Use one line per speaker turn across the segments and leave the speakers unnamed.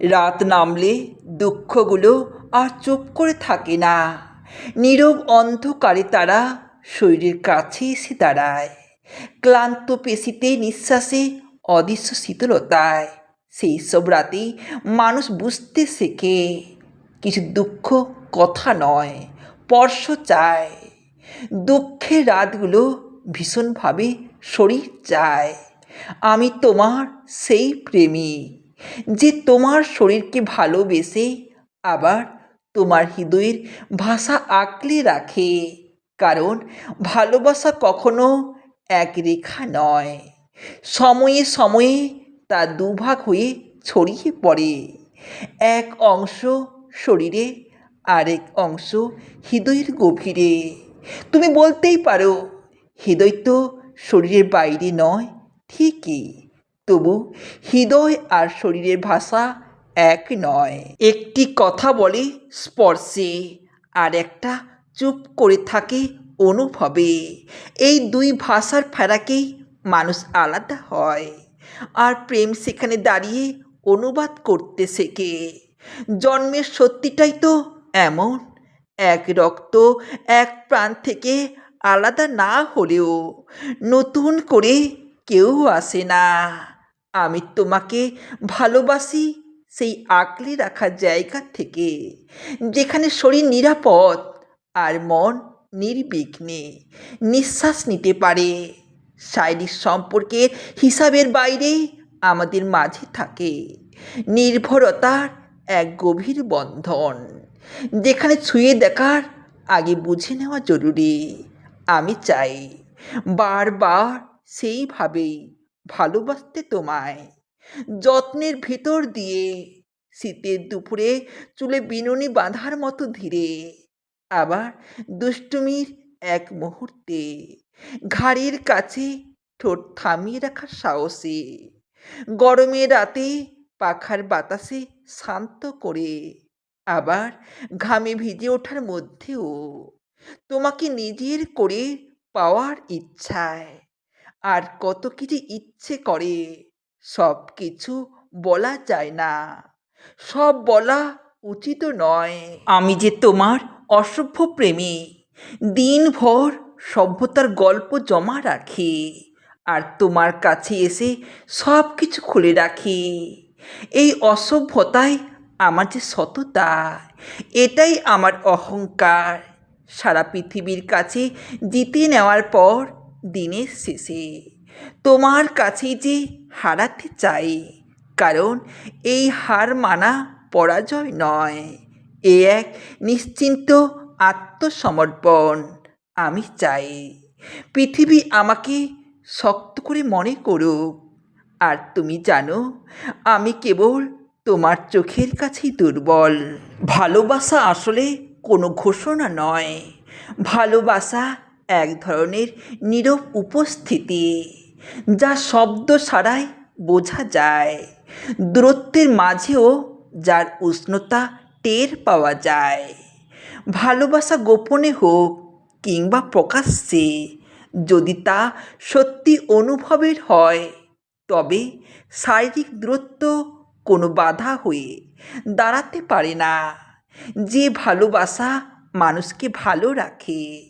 রাত নামলে দুঃখগুলো আর চুপ করে থাকে না। নীরব অন্ধকারে তারা শরীরের কাছে এসে দাঁড়ায়। ক্লান্ত পেশিতে নিঃশ্বাসে অদৃশ্য শীতলতায়। সেই সব রাতে মানুষ বুঝতে শেখে, কিছু দুঃখ কথা নয়, স্পর্শ চায়। দুঃখের রাতগুলো ভীষণভাবে শরীর চায়। আমি তোমার সেই প্রেমী যে তোমার শরীরকে ভালোবেসে আবার তোমার হৃদয়ের ভাষা আঁকলে রাখে। কারণ ভালোবাসা কখনো এক রেখা নয়। সময়ে সময়ে তা দুভাগ হয়ে ছড়িয়ে পড়ে। এক অংশ শরীরে, আরেক অংশ হৃদয়ের গভীরে। তুমি বলতেই পারো, হৃদয় তো শরীরের বাইরে নয়, ঠিকই। তবু হৃদয় আর শরীরের ভাষা এক নয়। একটি কথা বলে স্পর্শে, আর একটা চুপ করে থাকে অনুভবে। এই দুই ভাষার ফেরাকেই মানুষ আলাদা হয়, আর প্রেম সেখানে দাঁড়িয়ে অনুবাদ করতে শেখে। জন্মের সত্যিটাই তো এমন, এক রক্ত এক প্রাণ থেকে আলাদা না হলেও নতুন করে কেউ আসে না। আমি তোমাকে ভালোবাসি সেই আঁকলে রাখা জায়গা থেকে, যেখানে শরীর নিরাপদ আর মন নির্বিঘ্নে নিঃশ্বাস নিতে পারে। শারীরিক সম্পর্কের হিসাবের বাইরে আমাদের মাঝে থাকে নির্ভরতার এক গভীর বন্ধন, যেখানে ছুঁয়ে দেখার আগে বুঝে নেওয়া জরুরি। আমি চাই বারবার সেইভাবেই ভালোবাসতে তোমায়। যত্নের ভেতর দিয়ে শীতের দুপুরে চুলে বিনুনি বাঁধার মতো ধীরে। আবার দুষ্টুমির এক মুহূর্তে ঘাড়ের কাছে ঠোঁট থামিয়ে রাখার সাহসে। গরমে রাতে পাখার বাতাসে শান্ত করে। আবার ঘামে ভিজে ওঠার মধ্যেও তোমাকে নিজের করে পাওয়ার ইচ্ছায়। আর কত কিছু ইচ্ছে করে, সব কিছু বলা যায় না। সব বলা উচিত নয়। আমি যে তোমার অসভ্য প্রেমী, দিনভর সভ্যতার গল্প জমা রাখি আর তোমার কাছে এসে সব কিছু খুলে রাখি। এই অসভ্যতাই আমার যে সততা, এটাই আমার অহংকার। সারা পৃথিবীর কাছে জিতে নেওয়ার পর দিনের শেষে। তোমার কাছে যে হারাতে চাই, কারণ এই হার মানা পরাজয় নয়। এ এক নিশ্চিন্ত আত্মসমর্পণ আমি চাই। পৃথিবী আমাকে শক্ত করে মনে করুক। আর তুমি জানো, আমি কেবল তোমার চোখের কাছেই দুর্বল। ভালোবাসা আসলে কোনো ঘোষণা নয়। ভালোবাসা এক ধরনের নীরব উপস্থিতি যা শব্দ ছাড়াই বোঝা যায়। দূরত্বের মাঝেও যার উষ্ণতা টের পাওয়া যায়। ভালোবাসা গোপনে হোক কিংবা প্রকাশ্যে, যদি তা সত্যি অনুভবের হয়, তবে শারীরিক দূরত্ব কোনো বাধা হয়ে দাঁড়াতে পারে না। যে ভালোবাসা মানুষকে ভালো রাখে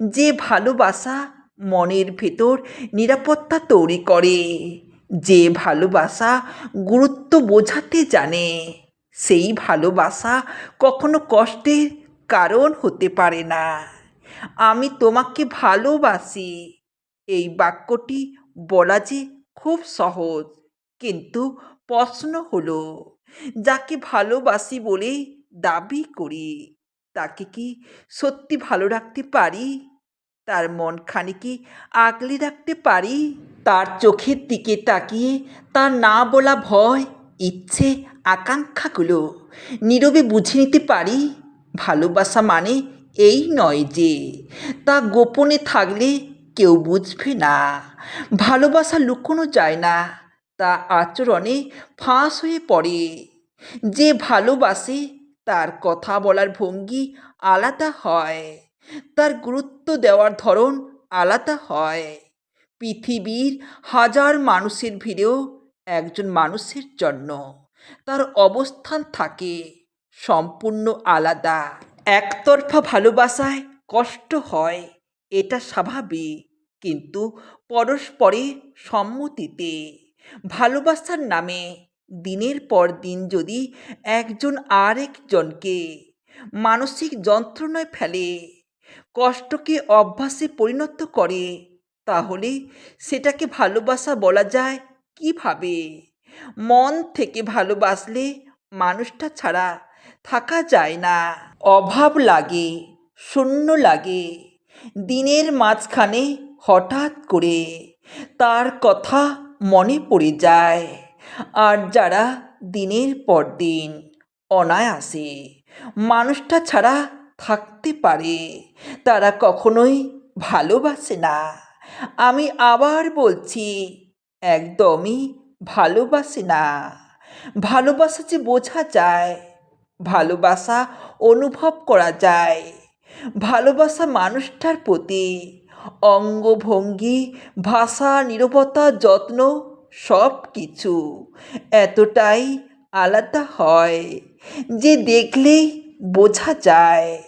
যে ভালোবাসা মনের ভেতর নিরাপত্তা তৈরি করে, যে ভালোবাসা গুরুত্ব বোঝাতে জানে, সেই ভালোবাসা কখনো কষ্টের কারণ হতে পারে না। আমি তোমাকে ভালোবাসি। এই বাক্যটি বলা যে খুব সহজ, কিন্তু প্রশ্ন হলো, যাকে ভালোবাসি বলে দাবি করি। তাকে কি সত্যি ভালো রাখতে পারি? তার মনখানি কি আগলে রাখতে পারি? তার চোখের দিকে তাকিয়ে তার না বলা ভয়, ইচ্ছে, আকাঙ্ক্ষাগুলো নীরবে বুঝে নিতে পারি? ভালোবাসা মানে এই নয় যে, তা গোপনে থাকলে কেউ বুঝবে না। ভালোবাসা লুকোনো যায় না, তা আচরণে ফাঁস হয়ে পড়ে। যে ভালোবাসে তার কথা বলার ভঙ্গি আলাদা হয়। তার গুরুত্ব দেওয়ার ধরন আলাদা হয়। পৃথিবীর হাজার মানুষের ভিড়েও একজন মানুষের জন্য তার অবস্থান থাকে সম্পূর্ণ আলাদা। একতরফা ভালোবাসায় কষ্ট হয়, এটা স্বাভাবিক। কিন্তু পরস্পরে সম্মতিতে ভালোবাসার নামে দিনের পর দিন যদি একজন আরেকজনকে মানসিক যন্ত্রণায় ফেলে, কষ্টকে অভ্যাসে পরিণত করে, তাহলে সেটাকে ভালোবাসা বলা যায় কীভাবে? মন থেকে ভালোবাসলে মানুষটা ছাড়া থাকা যায় না। অভাব লাগে, শূন্য লাগে। দিনের মাঝখানে হঠাৎ করে তার কথা মনে পড়ে যায়। আর যারা দিনের পর দিন অনায়াসে মানুষটা ছাড়া থাকতে পারে, তারা কখনোই ভালোবাসে না। আমি আবার বলছি, একদমই ভালোবাসে না। ভালোবাসা যে বোঝা যায়, ভালোবাসা অনুভব করা যায়। ভালোবাসা মানুষটার প্রতি অঙ্গভঙ্গি, ভাষা নীরবতা, যত্ন সব কিছু এতটাই আলাদা হয় যে দেখলেই বোঝা যায়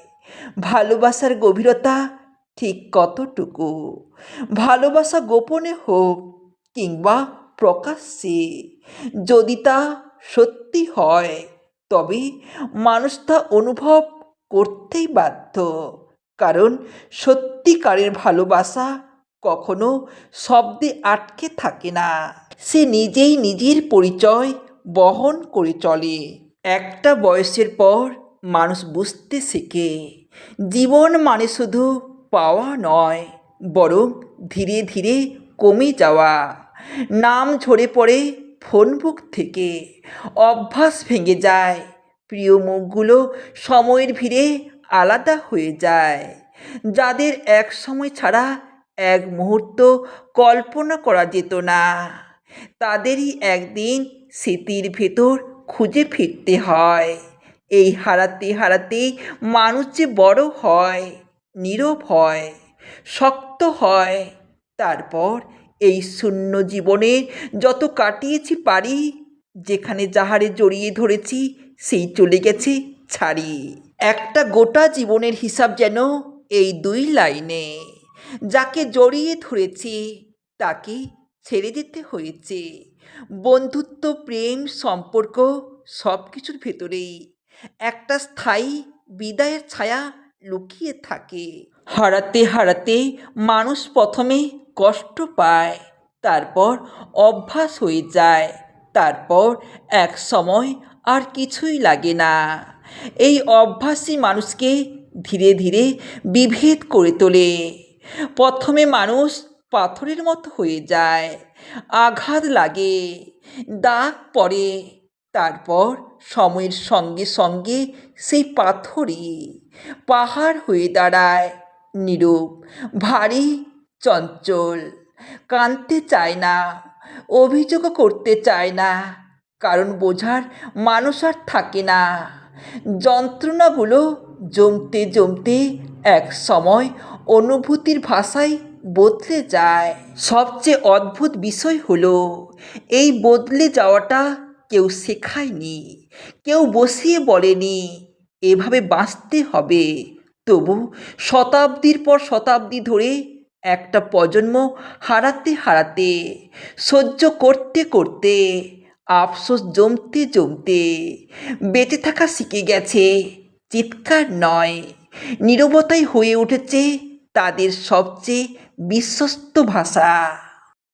ভালোবাসার গভীরতা ঠিক কতটুকু। ভালোবাসা গোপনে হোক কিংবা প্রকাশ্যে যদি তা সত্যি হয়, তবে মানুষ তা অনুভব করতেই বাধ্য। কারণ সত্যিকারের ভালোবাসা কখনো শব্দে আটকে থাকে না। সে নিজেই নিজের পরিচয় বহন করে চলে। একটা বয়সের পর মানুষ বুঝতে শেখে, জীবন মানে শুধু পাওয়া নয়, বরং ধীরে ধীরে কমে যাওয়া। নাম ঝরে পড়ে ফোন বুক থেকে, অভ্যাস ভেঙে যায়, প্রিয় মুখগুলো সময়ের ভিড়ে আলাদা হয়ে যায়। যাদের এক সময় ছাড়া এক মুহূর্ত কল্পনা করা যেত না। তাদেরই একদিন স্মৃতির ভেতর খুঁজে ফিরতে হয়। এই হারাতে হারাতেই মানুষ যে বড় হয়, নীরব হয়, শক্ত হয়, তারপর এই শূন্য জীবনে যত কাটিয়েছি পারি, যেখানে যাহারে জড়িয়ে ধরেছি, সেই চলে গেছে ছাড়ি। একটা গোটা জীবনের হিসাব যেন এই দুই লাইনে। যাকে জড়িয়ে ধরেছি, তাকে ছেড়ে দিতে হয়েছে। বন্ধুত্ব, প্রেম, সম্পর্ক সব কিছুর ভেতরেই। একটা স্থায়ী বিদায়ের ছায়া লুকিয়ে থাকে। হারাতে হারাতে মানুষ প্রথমে কষ্ট পায়, তারপর অভ্যাস হয়ে যায়, তারপর এক সময় আর কিছুই লাগে না। এই অভ্যাসই মানুষকে ধীরে ধীরে বিভেদ করে তোলে। প্রথমে মানুষ পাথরের মতো হয়ে যায়, আঘাত লাগে, দাগ পড়ে, তারপর সময়ের সঙ্গে সঙ্গে সেই পাথরই পাহাড় হয়ে দাঁড়ায়, নীরব, ভারী, চঞ্চল, কাঁদতে চায় না অভিযোগও করতে চায় না, কারণ বোঝার মানুষ আর থাকে না। যন্ত্রণাগুলো জমতে জমতে এক সময় অনুভূতির ভাষায় বদলে যায়। সবচেয়ে অদ্ভুত বিষয় হলো, এই বদলে যাওয়াটা কেউ শেখায়নি, কেউ বসিয়ে বলেনি, এভাবে বাঁচতে হবে। তবু শতাব্দীর পর শতাব্দী ধরে একটা প্রজন্ম হারাতে হারাতে, সহ্য করতে করতে, আফসোস জমতে জমতে, বেঁচে থাকা শিখে গেছে। চিৎকার নয়, নীরবতাই হয়ে উঠেছে তাদের সবচেয়ে বিশ্বস্ত ভাষা।